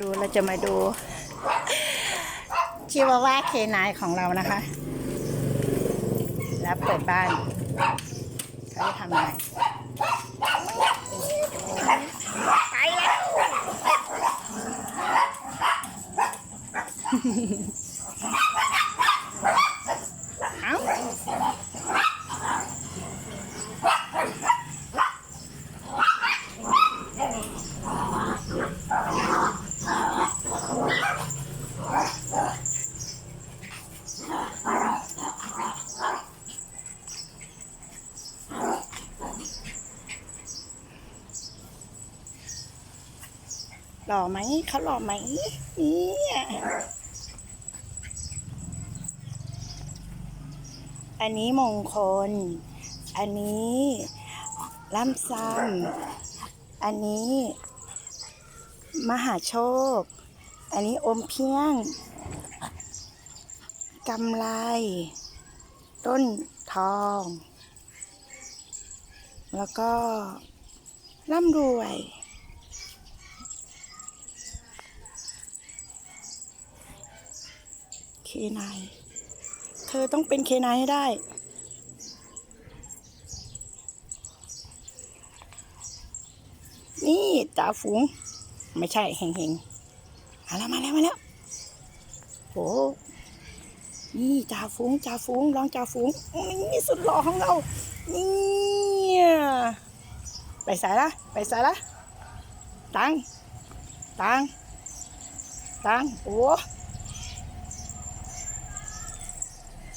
ดูเราจะมาดูชิวาว่าเคนายของเรานะคะ แล้วเปิดบ้านเขาจะทำอะไรไปแล้ว หล่อไหมเขาหล่อไหมเนี่ยอันนี้มงคล อันนี้ล่ำซ้ำอันนี้ มหาโชค อันนี้อมเพียงกำไร ต้นทอง แล้วก็ร่ำรวย เคนายเธอต้องเป็นเคนายให้ได้ นี่จ่าฝูง ไม่ใช่เฮงเฮงมาแล้วมาแล้วมาแล้วโอ้นี่จ่าฝูงจ่าฝูงลองจ่าฝูงนี่สุดหล่อของเราเนี่ยไปสายละไปสายละตังตังตังโอ้